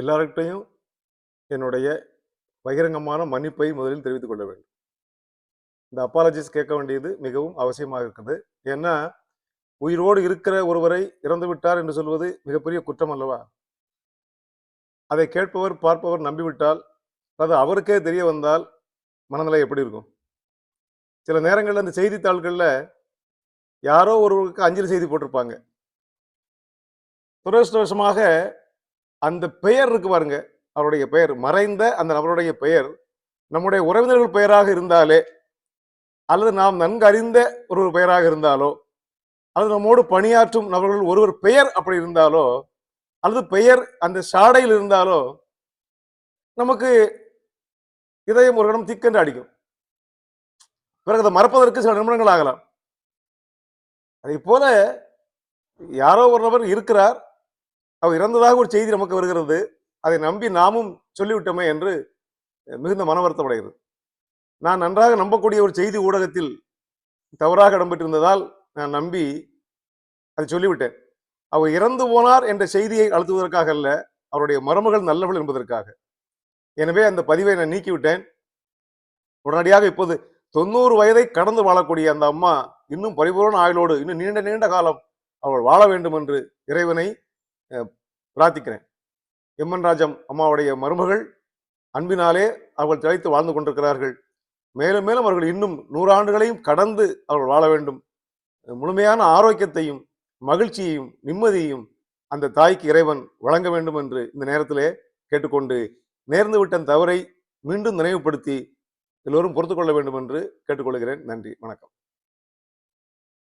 எல்லார்கிட்டையும் என்னுடைய பகிரங்கமான மன்னிப்பை முதலில் தெரிவித்துக் கொள்ள வேண்டும். இந்த அப்பாலஜிஸ் கேட்க வேண்டியது மிகவும் அவசியமாக இருக்குது. ஏன்னா உயிரோடு இருக்கிற ஒருவரை இறந்து விட்டார் என்று சொல்வது மிகப்பெரிய குற்றம் அல்லவா? அதை கேட்பவர் பார்ப்பவர் நம்பிவிட்டால் அது அவருக்கே தெரிய வந்தால் மனநிலை எப்படி இருக்கும்? சில நேரங்களில் அந்த செய்தித்தாள்களில் யாரோ ஒருவருக்கு அஞ்சலி செய்தி போட்டிருப்பாங்க. துரதிருஷ்டவசமாக அந்த பெயர் இருக்கு பாருங்க அவருடைய பெயர். மறைந்த அந்த நபருடைய பெயர். நம்முடைய உறவினர்கள் பெயராக இருந்தாலே அல்லது நாம் நன்கு அறிந்த ஒரு பெயராக இருந்தாலோ அல்லது நம்மோடு பணியாற்றும் நபர்கள் ஒருவர் பெயர் அப்படி இருந்தாலோ அல்லது பெயர் அந்த சாடையில் இருந்தாலோ நமக்கு இதயம் ஒரு இடம் திக்கென்று அடிக்கும். பிறகு அதை மறப்பதற்கு சில நிமிடங்கள் ஆகலாம். அதே போல யாரோ ஒரு நபர் இருக்கிறார். அவர் இறந்ததாக ஒரு செய்தி நமக்கு வருகிறது. அதை நம்பி நாமும் சொல்லிவிட்டோமே என்று மிகுந்த மன வருத்தமடைகிறது நான் நன்றாக நம்பக்கூடிய ஒரு செய்தி ஊடகத்தில் தவறாக இடம்பெற்றிருந்ததால் நான் நம்பி அதை சொல்லிவிட்டேன். அவர் இறந்து போனார் என்ற செய்தியை அழுத்துவதற்காக அல்ல அவருடைய மருமகள் நல்லவள் என்பதற்காக. எனவே அந்த பதிவை நான் நீக்கிவிட்டேன். உடனடியாக இப்போது தொண்ணூறு வயதை கடந்து வாழக்கூடிய அந்த அம்மா இன்னும் பரிபூர்ண ஆயுளோடு இன்னும் நீண்ட நீண்ட காலம் அவள் வாழ வேண்டும் என்று இறைவனை பிரார்த்திக்கிறேன். எம்என் ராஜம் அம்மாவுடைய மருமகள் அன்பினாலே அவர்கள் திளைத்து வாழ்ந்து கொண்டிருக்கிறார்கள். மேலும் மேலும் அவர்கள் இன்னும் நூறாண்டுகளையும் கடந்து அவர்கள் வாழ வேண்டும். முழுமையான ஆரோக்கியத்தையும் மகிழ்ச்சியையும் நிம்மதியையும் அந்த தாய்க்கு இறைவன் வழங்க வேண்டும் என்று இந்த நேரத்திலே கேட்டுக்கொண்டு நேர்ந்து விட்ட தவறை மீண்டும் நினைவுபடுத்தி எல்லோரும் பொறுத்துக்கொள்ள வேண்டும் என்று கேட்டுக்கொள்கிறேன். நன்றி. வணக்கம்.